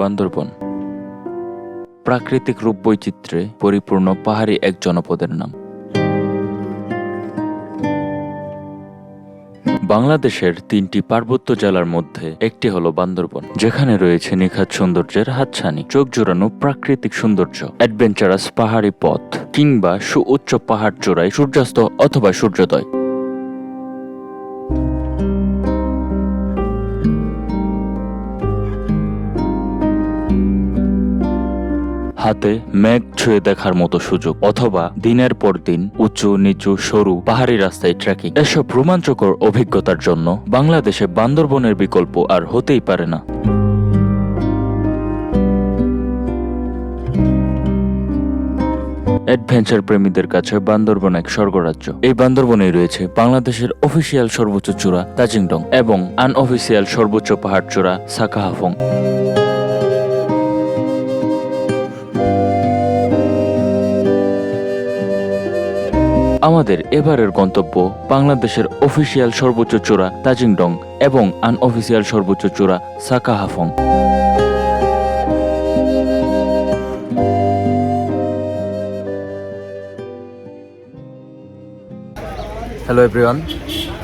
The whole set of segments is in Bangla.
বান্দরবন। প্রাকৃতিক রূপ বৈচিত্র্যে পরিপূর্ণ পাহাড়ি এক জনপদের নাম। বাংলাদেশের তিনটি পার্বত্য জেলার মধ্যে একটি হলো বান্দরবন, যেখানে রয়েছে নিখাত সৌন্দর্যের হাতছানি, চোখ জোড়ানো প্রাকৃতিক সৌন্দর্য, অ্যাডভেঞ্চারাস পাহাড়ি পথ কিংবা সুউচ্চ পাহাড় চূড়ায় সূর্যাস্ত অথবা সূর্যোদয়। হাতে মেঘ ছুঁয়ে দেখার মতো সুযোগ, অথবা দিনের পর দিন উঁচু, নিচু, সরু, পাহাড়ি রাস্তায় ট্রেকিং এসব রোমাঞ্চকর অভিজ্ঞতার জন্য বাংলাদেশে বান্দরবনের বিকল্প আর হতেই পারে না। অ্যাডভেঞ্চার প্রেমীদের কাছে বান্দরবন এক স্বর্গরাজ্য। এই বান্দরবনেই রয়েছে বাংলাদেশের অফিসিয়াল সর্বোচ্চ চূড়া তাজিংডং এবং আনঅফিসিয়াল সর্বোচ্চ পাহাড় চূড়া সাকাহাফং। আমাদের এবারের গন্তব্য বাংলাদেশের অফিসিয়াল সর্বোচ্চ চূড়া তাজিংডং এবং আনঅফিসিয়াল সর্বোচ্চ চূড়া সাকাহাফং। হ্যালো এভরিওয়ান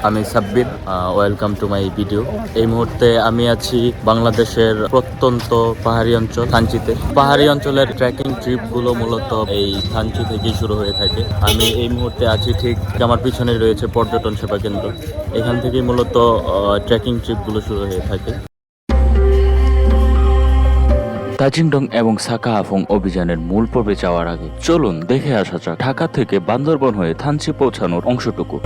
আমি Sabbir welcome to my video এই মুহূর্তে আমি আছি বাংলাদেশের প্রত্যন্ত পাহাড়ি অঞ্চল, থানচিতে। পাহাড়ি অঞ্চলের ট্রেকিং ট্রিপগুলো মূলত এই থানচি থেকেই শুরু হয়ে থাকে। আমি এই মুহূর্তে আছি ঠিক আমার পিছনে রয়েছে পর্যটন সেবা কেন্দ্র। এখান থেকেই মূলত ট্রেকিং ট্রিপগুলো শুরু হয়ে থাকে। তাজিংডং এবং সাকাহাফং অভিযানের মূল পর্বে যাওয়ার আগে চলুন দেখে আসা যাক ঢাকা থেকে বান্দরবন হয়ে থানচি পৌঁছানোর অংশটুকু।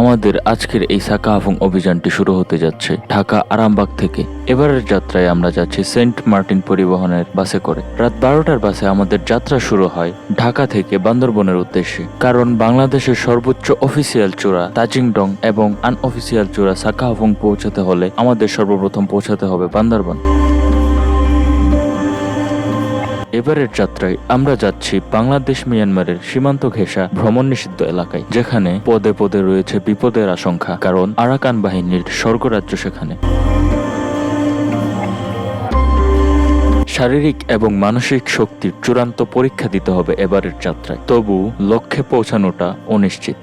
আমাদের আজকের এই সাকাহাফং অভিযানটি শুরু হতে যাচ্ছে ঢাকা আরামবাগ থেকে। এবারের যাত্রায় আমরা যাচ্ছি সেন্ট মার্টিন পরিবহনের বাসে করে। রাত বারোটার বাসে আমাদের যাত্রা শুরু হয় ঢাকা থেকে বান্দরবনের উদ্দেশ্যে। কারণ বাংলাদেশের সর্বোচ্চ অফিসিয়াল চূড়া তাজিংডং এবং আনঅফিসিয়াল চূড়া সাকাহাফং পৌঁছাতে হলে আমাদের সর্বপ্রথম পৌঁছাতে হবে বান্দরবন। এবারের যাত্রায় আমরা যাচ্ছি বাংলাদেশ মিয়ানমারের সীমান্ত ঘেঁষা ভ্রমণ নিষিদ্ধ এলাকায়, যেখানে পদে পদে রয়েছে বিপদের আশঙ্কা, কারণ আরাকান বাহিনীর স্বর্গরাজ্য সেখানে। শারীরিক এবং মানসিক শক্তির চূড়ান্ত পরীক্ষা দিতে হবে এবারের যাত্রায়, তবু লক্ষ্যে পৌঁছানোটা অনিশ্চিত।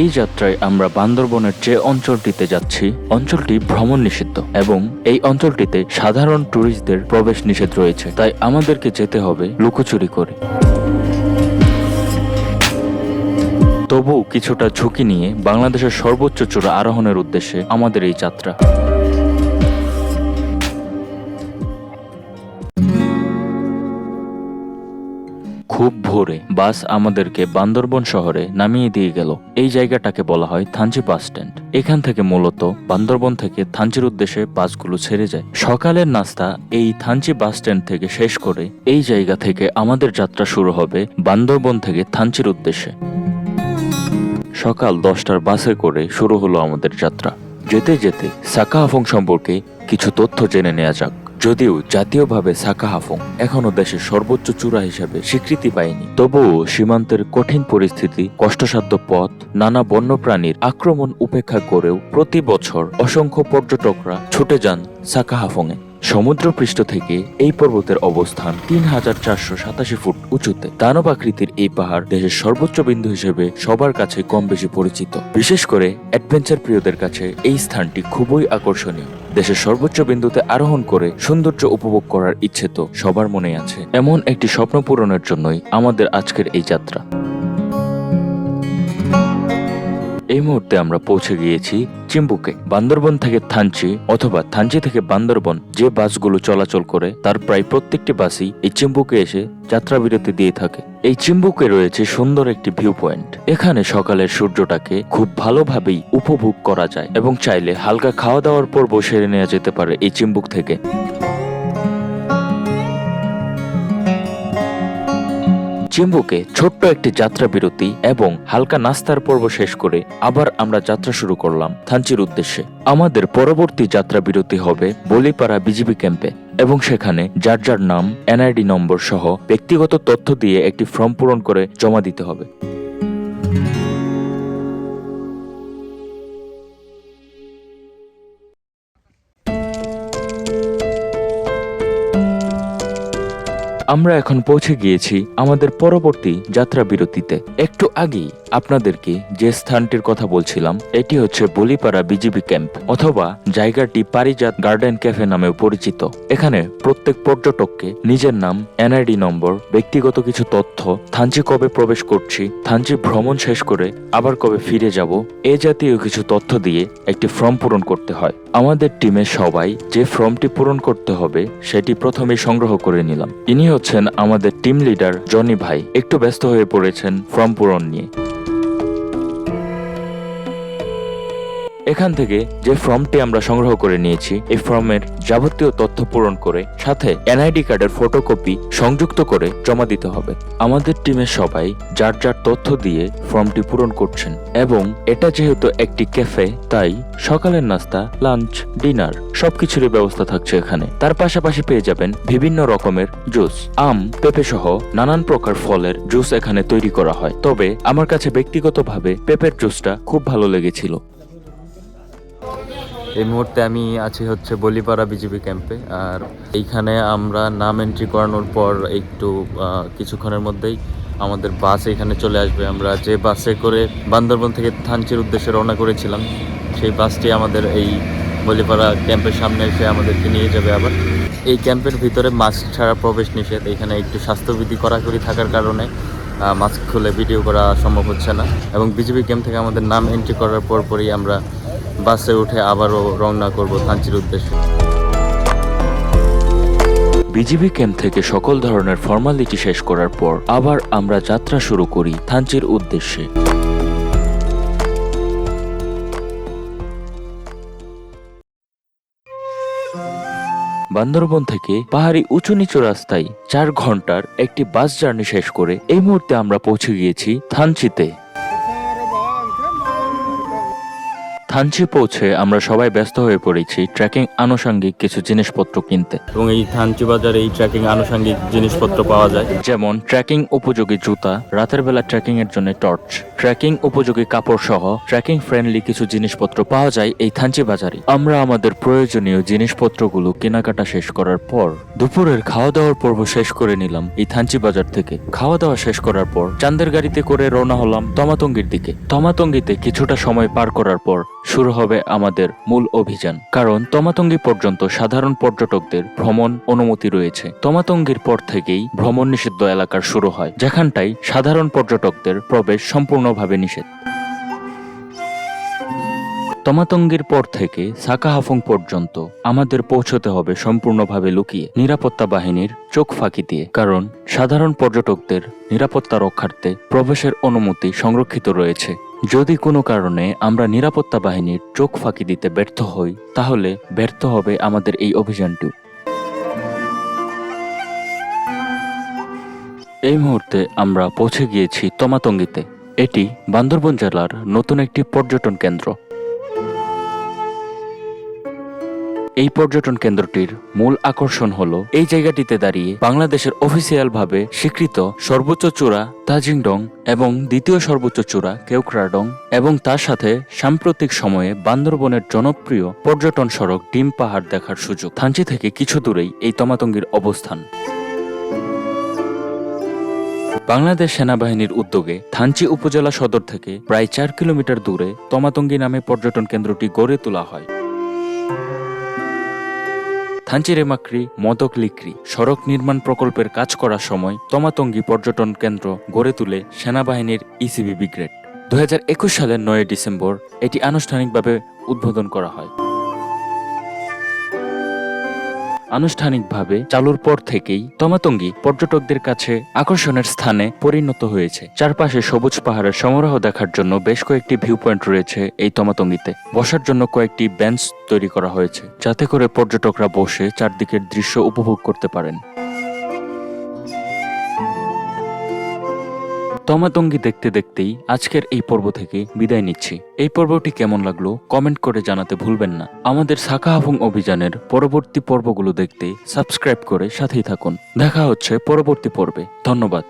এই যাত্রায় আমরা বান্দরবনের যে অঞ্চলটিতে যাচ্ছি, অঞ্চলটি ভ্রমণ নিষিদ্ধ এবং এই অঞ্চলটিতে সাধারণ ট্যুরিস্টদের প্রবেশ নিষেধ রয়েছে। তাই আমাদেরকে যেতে হবে লুকোচুরি করে। তবুও কিছুটা ঝুঁকি নিয়ে বাংলাদেশের সর্বোচ্চ চূড়া আরোহণের উদ্দেশ্যে আমাদের এই যাত্রা। ভোরে বাস আমাদেরকে বান্দরবন শহরে নামিয়ে দিয়ে গেল। এই জায়গাটাকে বলা হয় থানচি বাস স্ট্যান্ড। এখান থেকে মূলত বান্দরবন থেকে থানচির উদ্দেশ্যে বাসগুলো ছেড়ে যায়। সকালের নাস্তা এই থানচি বাস স্ট্যান্ড থেকে শেষ করে এই জায়গা থেকে আমাদের যাত্রা শুরু হবে বান্দরবন থেকে থানচির উদ্দেশ্যে। সকাল দশটার বাসে করে শুরু হলো আমাদের যাত্রা। যেতে যেতে সাকাহাফং সম্পর্কে কিছু তথ্য জেনে নেওয়া যাক। যদিও জাতীয়ভাবে সাকা সাকাহাফং এখনও দেশের সর্বোচ্চ চূড়া হিসেবে স্বীকৃতি পায়নি। তবুও সীমান্তের কঠিন পরিস্থিতি, কষ্টসাধ্য পথ, নানা বন্যপ্রাণীর আক্রমণ উপেক্ষা করেও প্রতি বছর অসংখ্য পর্যটকরা ছুটে যান সাকা সাকাহাফংয়ে সমুদ্রপৃষ্ঠ থেকে এই পর্বতের অবস্থান তিন হাজার চারশো সাতাশি ফুট উঁচুতে। দানব আকৃতির এই পাহাড় দেশের সর্বোচ্চ বিন্দু হিসেবে সবার কাছে কম বেশি পরিচিত। বিশেষ করে অ্যাডভেঞ্চার প্রিয়দের কাছে এই স্থানটি খুবই আকর্ষণীয়। দেশের সর্বোচ্চ বিন্দুতে আরোহণ করে সৌন্দর্য উপভোগ করার ইচ্ছে তো সবার মনে আছে। এমন একটি স্বপ্ন পূরণের জন্যই আমাদের আজকের এই যাত্রা। এই মুহূর্তে আমরা পৌঁছে গিয়েছি চিম্বুকে। বান্দরবন থেকে থানচি অথবা থানচি থেকে বান্দরবন যে বাসগুলো চলাচল করে, তার প্রায় প্রত্যেকটি বাসই এই চিম্বুকে এসে যাত্রা বিরতি দিয়ে থাকে। এই চিম্বুকে রয়েছে সুন্দর একটি ভিউ পয়েন্ট এখানে সকালের সূর্যটাকে খুব ভালোভাবেই উপভোগ করা যায় এবং চাইলে হালকা খাওয়া দাওয়ার পর বসে নেওয়া যেতে পারে এই চিম্বুক থেকে। চিম্বুকে ছোট্ট একটি যাত্রা বিরতি এবং হালকা নাস্তার পর্ব শেষ করে আবার আমরা যাত্রা শুরু করলাম থানচির উদ্দেশ্যে। আমাদের পরবর্তী যাত্রা বিরতি হবে বলিপাড়া বিজিবি ক্যাম্পে এবং সেখানে যার যার নাম, এনআইডি নম্বর সহ ব্যক্তিগত তথ্য দিয়ে একটি ফর্ম পূরণ করে জমা দিতে হবে। আমরা এখন পৌঁছে গিয়েছি আমাদের পরবর্তী যাত্রা বিরতিতে একটু আগেই। আপনাদেরকে যে স্থানটির কথা বলছিলাম, এটি হচ্ছে বলিপাড়া বিজিবি ক্যাম্প অথবা জায়গাটি পারিজাত গার্ডেন ক্যাফে নামেও পরিচিত। এখানে প্রত্যেক পর্যটককে নিজের নাম, এনআইডি নম্বর, ব্যক্তিগত কিছু তথ্য, থানচি কবে প্রবেশ করছি, থানচি ভ্রমণ শেষ করে আবার কবে ফিরে যাব, এ জাতীয় কিছু তথ্য দিয়ে একটি ফর্ম পূরণ করতে হয়। আমাদের টিমের সবাই যে ফর্মটি পূরণ করতে হবে, সেটি প্রথমেই সংগ্রহ করে নিলাম। ইনি হচ্ছেন আমাদের টিম লিডার জনি ভাই। একটু ব্যস্ত হয়ে পড়েছেন ফর্ম পূরণ নিয়ে। এখান থেকে যে ফর্মটি আমরা সংগ্রহ করে নিয়েছি, এই ফর্মের যাবতীয় তথ্য পূরণ করে সাথে এনআইডি কার্ডের ফটোকপি সংযুক্ত করে জমা দিতে হবে। আমাদের টিমের সবাই যার যার তথ্য দিয়ে ফর্মটি পূরণ করছেন এবং এটা যেহেতু একটি ক্যাফে, তাই সকালের নাস্তা, লাঞ্চ, ডিনার সবকিছুরই ব্যবস্থা থাকছে এখানে। তার পাশাপাশি পেয়ে যাবেন বিভিন্ন রকমের জুস, আম পেঁপে সহ নানান প্রকার ফলের জুস এখানে তৈরি করা হয়। তবে আমার কাছে ব্যক্তিগতভাবে পেঁপের জুসটা খুব ভালো লেগেছিল। এই মুহূর্তে আমি আছি হচ্ছে বলিপাড়া বিজিবি ক্যাম্পে, আর এইখানে আমরা নাম এন্ট্রি করানোর পর একটু কিছুক্ষণের মধ্যেই আমাদের বাস এখানে চলে আসবে। আমরা যে বাসে করে বান্দরবন থেকে থানচির উদ্দেশ্যে রওনা করেছিলাম, সেই বাসটি আমাদের এই বলিপাড়া ক্যাম্পের সামনে এসে আমাদেরকে নিয়ে যাবে আবার। এই ক্যাম্পের ভিতরে মাস্ক ছাড়া প্রবেশ নিষেধ, এখানে একটু স্বাস্থ্যবিধি কড়াকড়ি থাকার কারণে মাস্ক খুলে ভিডিও করা সম্ভব হচ্ছে না। এবং বিজিবি ক্যাম্প থেকে আমাদের নাম এন্ট্রি করার পর পরই আমরা বাসে উঠে আবারও রওনা করব থানচির উদ্দেশ্যে। বিজিবি ক্যাম্প থেকে সকল ধরনের ফর্মালিটি শেষ করার পর আবার আমরা যাত্রা শুরু করি থানচির উদ্দেশ্যে। বান্দরবন থেকে পাহাড়ি উঁচু নিচু রাস্তায় চার ঘণ্টার একটি বাস জার্নি শেষ করে এই মুহূর্তে আমরা পৌঁছে গিয়েছি থানচিতে। থানচি পৌঁছে আমরা সবাই ব্যস্ত হয়ে পড়েছি ট্রেকিং আনুষঙ্গিক কিছু জিনিসপত্র কিনতে। এবং এই থানচি বাজারে এই ট্রেকিং আনুষঙ্গিক জিনিসপত্র পাওয়া যায়। যেমন ট্রেকিং উপযোগী জুতা রাতের বেলা ট্রেকিং এর জন্য টর্চ ট্রেকিং উপযোগী কাপড় সহ ট্রেকিং ফ্রেন্ডলি কিছু জিনিসপত্র পাওয়া যায় এই থানচি বাজারে। আমরা আমাদের প্রয়োজনীয় জিনিসপত্রগুলো কেনাকাটা শেষ করার পর দুপুরের খাওয়া দাওয়ার পর্ব শেষ করে নিলাম এই থানচি বাজার থেকে। খাওয়া দাওয়া শেষ করার পর চান্দের গাড়িতে করে রওনা হলাম তমাতঙ্গির দিকে। তমাতঙ্গিতে কিছুটা সময় পার করার পর শুরু হবে আমাদের মূল অভিযান। কারণ তমাতঙ্গি পর্যন্ত সাধারণ পর্যটকদের ভ্রমণ অনুমতি রয়েছে। তমাতঙ্গির পর থেকেই ভ্রমণ নিষিদ্ধ এলাকার শুরু হয় যেখানটাই সাধারণ পর্যটকদের প্রবেশ সম্পূর্ণভাবে নিষেধ। তমাতঙ্গির পর থেকে সাকাহাফং পর্যন্ত আমাদের পৌঁছতে হবে সম্পূর্ণভাবে লুকিয়ে নিরাপত্তা বাহিনীর চোখ ফাঁকি দিয়ে। কারণ সাধারণ পর্যটকদের নিরাপত্তা রক্ষার্থে প্রবেশের অনুমতি সংরক্ষিত রয়েছে। যদি কোনো কারণে আমরা নিরাপত্তা বাহিনীর চোখ ফাঁকি দিতে ব্যর্থ হই, তাহলে ব্যর্থ হবে আমাদের এই অভিযানটি এই মুহূর্তে আমরা পৌঁছে গিয়েছি তমাতঙ্গিতে। এটি বান্দরবন জেলার নতুন একটি পর্যটন কেন্দ্র। এই পর্যটন কেন্দ্রটির মূল আকর্ষণ হল, এই জায়গাটিতে দাঁড়িয়ে বাংলাদেশের অফিসিয়াল ভাবে স্বীকৃত সর্বোচ্চ চূড়া তাজিংডং এবং দ্বিতীয় সর্বোচ্চ চূড়া কেউক্রাডং এবং তার সাথে সাম্প্রতিক সময়ে বান্দরবনের জনপ্রিয় পর্যটন সড়ক ডিম পাহাড় দেখার সুযোগ। থানচি থেকে কিছু দূরেই এই তমাতঙ্গির অবস্থান। বাংলাদেশ সেনাবাহিনীর উদ্যোগে থানচি উপজেলা সদর থেকে প্রায় চার কিলোমিটার দূরে তমাতঙ্গি নামে পর্যটন কেন্দ্রটি গড়ে তোলা হয়। থানচিরেমাক্রি মদক লিক্রি সড়ক নির্মাণ প্রকল্পের কাজ করার সময় তমাতঙ্গি পর্যটন কেন্দ্র গড়ে তুলে সেনাবাহিনীর ইসিবি ব্রিগেড দু হাজার একুশ সালের নয় ডিসেম্বর এটি আনুষ্ঠানিকভাবে উদ্বোধন করা হয়। আনুষ্ঠানিকভাবে চালুর পর থেকেই তমাতঙ্গি পর্যটকদের কাছে আকর্ষণের স্থানে পরিণত হয়েছে। চারপাশে সবুজ পাহাড়ের সমারোহ দেখার জন্য বেশ কয়েকটি ভিউ পয়েন্ট রয়েছে এই তমাতঙ্গিতে। বসার জন্য কয়েকটি বেঞ্চ তৈরি করা হয়েছে, যাতে করে পর্যটকরা বসে চারদিকের দৃশ্য উপভোগ করতে পারেন। তমাতঙ্গি দেখতে দেখতেই আজকের এই পর্ব থেকে বিদায় নিচ্ছি। এই পর্বটি কেমন লাগল কমেন্ট করে জানাতে ভুলবেন না। আমাদের সাকাহাফং অভিযানের পরবর্তী পর্বগুলো দেখতে সাবস্ক্রাইব করে সাথেই থাকুন। দেখা হচ্ছে পরবর্তী পর্বে। ধন্যবাদ।